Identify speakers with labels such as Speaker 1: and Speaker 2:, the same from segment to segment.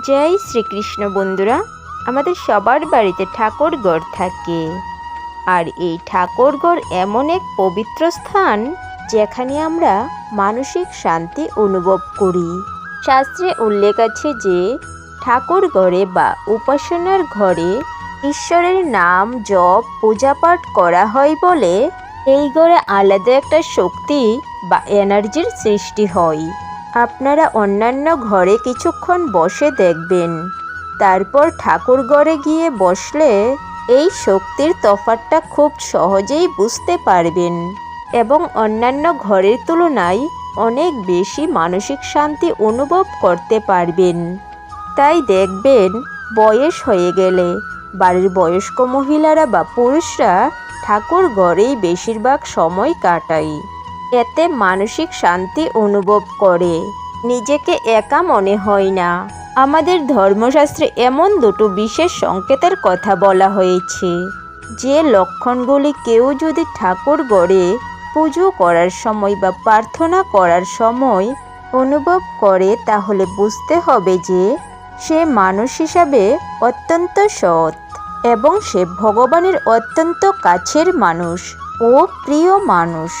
Speaker 1: জয় শ্রীকৃষ্ণ বন্ধুরা, আমাদের সবার বাড়িতে ঠাকুরঘর থাকে। আর এই ঠাকুরঘর এমন এক পবিত্র স্থান যেখানে আমরা মানসিক শান্তি অনুভব করি। শাস্ত্রে উল্লেখ আছে যে ঠাকুর বা উপাসনার ঘরে ঈশ্বরের নাম জপ, পূজাপাঠ করা হয় বলে এই ঘরে আলাদা একটা শক্তি বা এনার্জির সৃষ্টি হয়। আপনারা অন্যান্য ঘরে কিছুক্ষণ বসে দেখবেন। তারপর ঠাকুর ঘরে গিয়ে বসলে এই শক্তির তফাৎটা খুব সহজেই বুঝতে পারবেন এবং অন্যান্য ঘরের তুলনায় অনেক বেশি মানসিক শান্তি অনুভব করতে পারবেন। তাই দেখবেন, বয়স হয়ে গেলে বাড়ির বয়স্ক মহিলারা বা পুরুষরা ঠাকুর ঘরেই বেশিরভাগ সময় কাটায়। এতে মানসিক শান্তি অনুভব করে। নিজেকে একা মনে হয় না। আমাদের ধর্মশাস্ত্রে এমন দুটো বিশেষ সংকেতের কথা বলা হয়েছে। যে লক্ষণগুলি কেউ যদি ঠাকুর গড়ে পুজো করার সময় বা প্রার্থনা করার সময় অনুভব করে, তাহলে বুঝতে হবে যে সে মানুষ হিসাবে অত্যন্ত সৎ এবং সে ভগবানের অত্যন্ত কাছের মানুষ। ও প্রিয় মানুষ।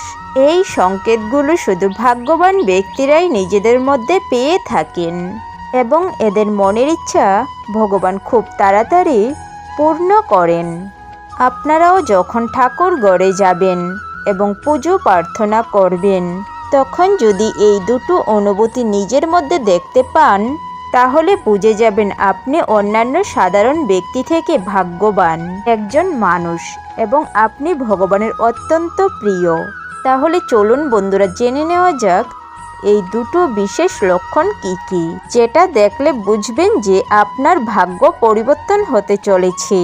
Speaker 1: এই সংকেতগুলো শুধু ভাগ্যবান ব্যক্তিরাই নিজেদের মধ্যে পেয়ে থাকেন এবং এদের মনের ইচ্ছা ভগবান খুব তাড়াতাড়ি পূর্ণ করেন। আপনারাও যখন ঠাকুর গড়ে যাবেন এবং পুজো প্রার্থনা করবেন, তখন যদি এই দুটো অনুভূতি নিজের মধ্যে দেখতে পান তাহলে বুঝে যাবেন আপনি অন্যান্য সাধারণ ব্যক্তি থেকে ভাগ্যবান একজন মানুষ এবং আপনি ভগবানের অত্যন্ত প্রিয়। তাহলে চলুন বন্ধুরা, জেনে নেওয়া যাক এই দুটো বিশেষ লক্ষণ কি কি, যেটা দেখলে বুঝবেন যে আপনার ভাগ্য পরিবর্তন হতে চলেছে।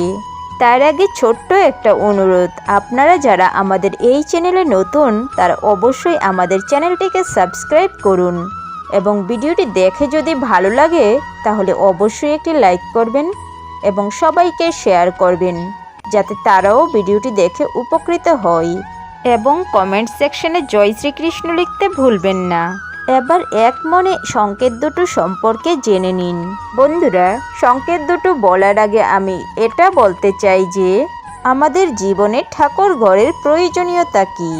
Speaker 1: তার আগে ছোট্ট একটা অনুরোধ, আপনারা যারা আমাদের এই চ্যানেলে নতুন, তারা অবশ্যই আমাদের চ্যানেলটিকে সাবস্ক্রাইব করুন। এবং ভিডিওটি দেখে যদি ভালো লাগে, তাহলে অবশ্যই একটি লাইক করবেন এবং সবাইকে শেয়ার করবেন, যাতে তারাও ভিডিওটি দেখে উপকৃত হয় এবং কমেন্ট সেকশনে জয় শ্রীকৃষ্ণ লিখতে ভুলবেন না। এবার এক মনে সংকেত দুটো সম্পর্কে জেনে নিন। বন্ধুরা, সংকেত দুটো বলার আগে আমি এটা বলতে চাই যে, আমাদের জীবনে ঠাকুর ঘরের প্রয়োজনীয়তা কী?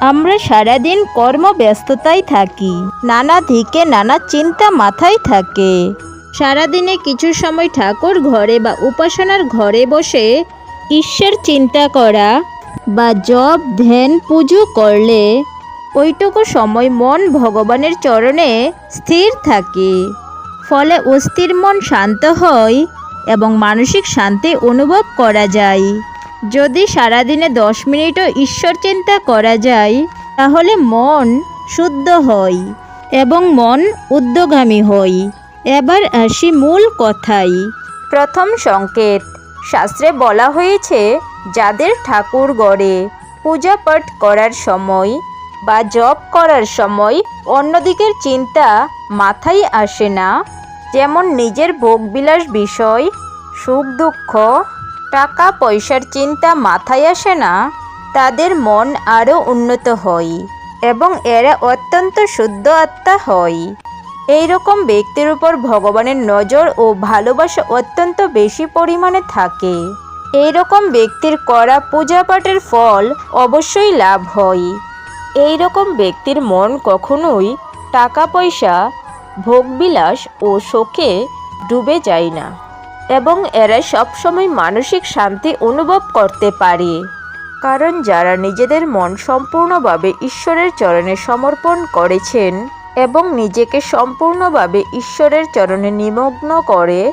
Speaker 1: আমরা সারাদিন কর্মব্যস্ততায় থাকি। নানা দিকে নানা চিন্তা মাথায় থাকে। সারাদিনে কিছু সময় ঠাকুর ঘরে বা উপাসনার ঘরে বসে ঈশ্বর চিন্তা করা বা জপ, ধ্যান, পুজো করলে ওইটুকু সময় মন ভগবানের চরণে স্থির থাকে। ফলে অস্থির মন শান্ত হয় এবং মানসিক শান্তি অনুভব করা যায়। যদি সারাদিনে দশ মিনিটও ঈশ্বর চিন্তা করা যায়, তাহলে মন শুদ্ধ হয় এবং মন উদ্যোগামী হয়। এবার আসি মূল কথাই। প্রথম সংকেত। শাস্ত্রে বলা হয়েছে, যাদের ঠাকুর গড়ে পূজা পাঠ করার সময় বা জপ করার সময় অন্যদিকের চিন্তা মাথায় আসে না। যেমন নিজের ভোগবিলাস বিষয়, সুখ দুঃখ টাকা পয়সার চিন্তা মাথায় আসে না, তাদের মন আরও উন্নত হয় এবং এরা অত্যন্ত শুদ্ধ আত্মা হয়। এই রকম ব্যক্তির উপর ভগবানের নজর ও ভালোবাসা অত্যন্ত বেশি পরিমাণে থাকে। এই রকম ব্যক্তির করা পূজা পাঠের ফল অবশ্যই লাভ হয়। এই রকম ব্যক্তির মন কখনোই টাকা পয়সা ভোগবিলাস ও শোকে ডুবে যায় না। এবং এরা সবসময় মানসিক শান্তি অনুভব করতে পারে। কারণ যারা নিজেদের মন সম্পূর্ণভাবে ঈশ্বরের চরণে সমর্পণ করেছেন এবং নিজেকে সম্পূর্ণভাবে ঈশ্বরের চরণে নিমগ্ন করে,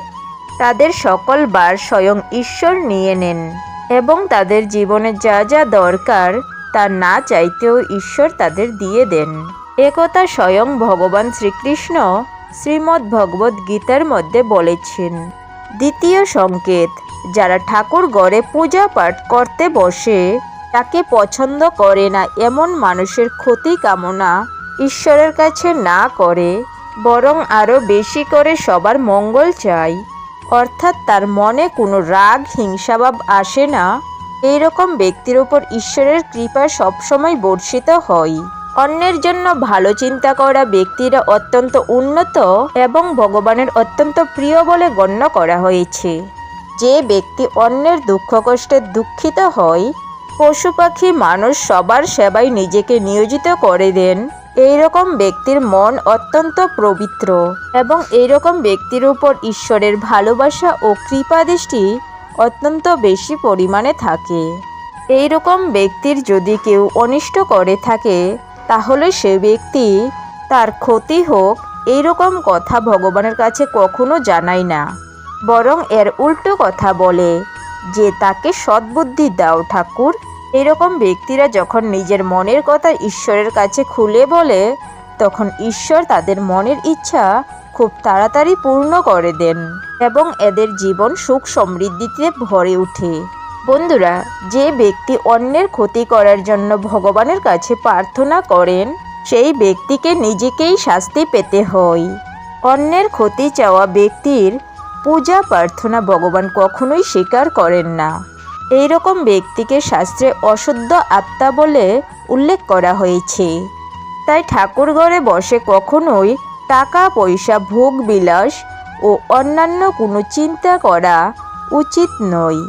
Speaker 1: তাদের সকল বার স্বয়ং ঈশ্বর নিয়ে নেন এবং তাদের জীবনে যা যা দরকার তা না চাইতেও ঈশ্বর তাদের দিয়ে দেন। একথা স্বয়ং ভগবান শ্রীকৃষ্ণ শ্রীমদ্ ভগবদ গীতার মধ্যে বলেছেন। দ্বিতীয় সংকেত, যারা ঠাকুর গড়ে পূজা পাঠ করতে বসে, তাকে পছন্দ করে না এমন মানুষের ক্ষতি কামনা ঈশ্বরের কাছে না করে, বরং আরও বেশি করে সবার মঙ্গল চাই। অর্থাৎ তার মনে কোনো রাগ, হিংসাভাব আসে না। এই রকম ব্যক্তির উপর ঈশ্বরের কৃপা সবসময় বর্ষিত হয়। অন্যের জন্য ভালো চিন্তা করা ব্যক্তিরা অত্যন্ত উন্নত এবং ভগবানের অত্যন্ত প্রিয় বলে গণ্য করা হয়েছে। যে ব্যক্তি অন্যের দুঃখ কষ্টে দুঃখিত হয়, পশু পাখি মানুষ সবার সেবায় নিজেকে নিয়োজিত করে দেন। এইরকম ব্যক্তির মন অত্যন্ত পবিত্র এবং এইরকম ব্যক্তির উপর ঈশ্বরের ভালোবাসা ও কৃপা দৃষ্টি অত্যন্ত বেশি পরিমাণে থাকে। এইরকম ব্যক্তির যদি কেউ অনিষ্ট করে থাকে তাহলে সে ব্যক্তি তার ক্ষতি হোক, এইরকম কথা ভগবানের কাছে কখনো জানায় না। বরং এর উল্টো কথা বলে যে তাকে সদ্বুদ্ধি দাও ঠাকুর। এরকম ব্যক্তিরা যখন নিজের মনের কথা ঈশ্বরের কাছে খুলে বলে, তখন ঈশ্বর তাদের মনের ইচ্ছা খুব তাড়াতাড়ি পূর্ণ করে দেন এবং এদের জীবন সুখ সমৃদ্ধিতে ভরে ওঠে। বন্ধুরা, যে ব্যক্তি অন্যের ক্ষতি করার জন্য ভগবানের কাছে প্রার্থনা করেন, সেই ব্যক্তিকে নিজেকেই শাস্তি পেতে হয়। অন্যের ক্ষতি চাওয়া ব্যক্তির পূজা প্রার্থনা ভগবান কখনোই স্বীকার করেন না। এই রকম ব্যক্তিকে শাস্ত্রে অশুদ্ধ আত্মা বলে উল্লেখ করা হয়েছে। তাই ঠাকুরঘরে বসে কখনোই টাকা, পয়সা, ভোগ, বিলাস ও অন্যান্য কোনো চিন্তা করা উচিত নয়।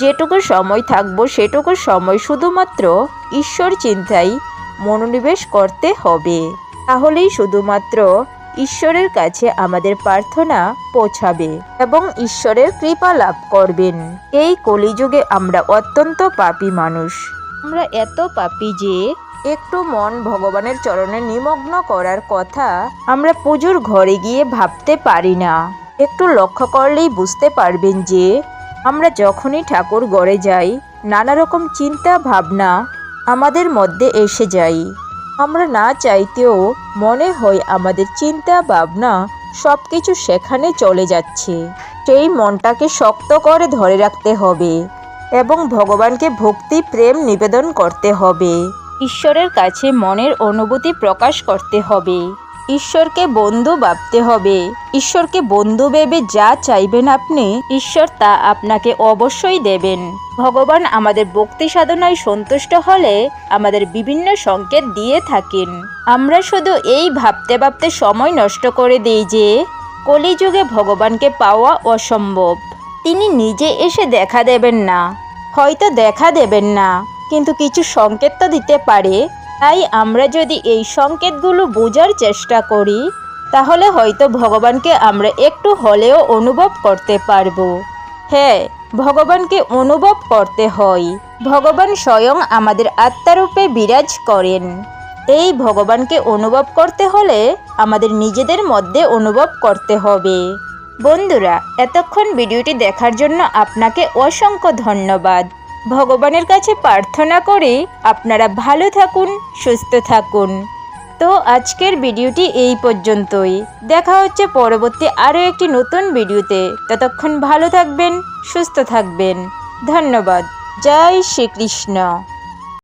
Speaker 1: যেটুকু সময় থাকব সেটুকু সময় শুধুমাত্র ঈশ্বর চিন্তায় মনোনিবেশ করতে হবে। তাহলেই শুধুমাত্র ঈশ্বরের কাছে আমাদের প্রার্থনা পৌঁছাবে এবং ঈশ্বরের কৃপা লাভ করবেন। এই কলিযুগে আমরা অত্যন্ত পাপি মানুষ। আমরা এত পাপি যে একটু মন ভগবানের চরণে নিমগ্ন করার কথা আমরা পুজোর ঘরে গিয়ে ভাবতে পারি না। একটু লক্ষ্য করলেই বুঝতে পারবেন যে আমরা যখনই ঠাকুর গড়ে যাই নানা রকম চিন্তা, ভাবনা আমাদের মধ্যে এসে যাই আমরা না চাইতেও মনে হয় আমাদের চিন্তা, ভাবনা সব কিছু সেখানে চলে যাচ্ছে। সেই মনটাকে শক্ত করে ধরে রাখতে হবে এবং ভগবানকে ভক্তি, প্রেম নিবেদন করতে হবে। ঈশ্বরের কাছে মনের অনুভূতি প্রকাশ করতে হবে। ঈশ্বরকে বন্ধু ভাবতে হবে। ঈশ্বরকে বন্ধু ভেবে যা চাইবেন আপনি, ঈশ্বর তা আপনাকে অবশ্যই দেবেন। ভগবান আমাদের ভক্তি সাধনায় সন্তুষ্ট হলে আমাদের বিভিন্ন সংকেত দিয়ে থাকেন। আমরা শুধু এই ভাবতে ভাবতে সময় নষ্ট করে দিই যে, কলিযুগে ভগবানকে পাওয়া অসম্ভব। তিনি নিজে এসে দেখা দেবেন না। হয়তো দেখা দেবেন না, কিন্তু কিছু সংকেত তো দিতে পারে। তাই আমরা যদি এই সংকেতগুলো বোঝার চেষ্টা করি, তাহলে হয়তো ভগবানকে আমরা একটু হলেও অনুভব করতে পারব। হ্যাঁ ভগবানকে অনুভব করতে হয়। ভগবান স্বয়ং আমাদের আত্মারূপে বিরাজ করেন। এই ভগবানকে অনুভব করতে হলে আমাদের নিজেদের মধ্যে অনুভব করতে হবে। বন্ধুরা, এতক্ষণ ভিডিওটি দেখার জন্য আপনাকে অসংখ্য ধন্যবাদ। ভগবানের কাছে প্রার্থনা করি আপনারা ভালো থাকুন, সুস্থ থাকুন। তো আজকের ভিডিওটি এই পর্যন্তই। দেখা হচ্ছে পরবর্তী আরও একটি নতুন ভিডিওতে। ততক্ষণ ভালো থাকবেন, সুস্থ থাকবেন। ধন্যবাদ। জয় শ্রীকৃষ্ণ।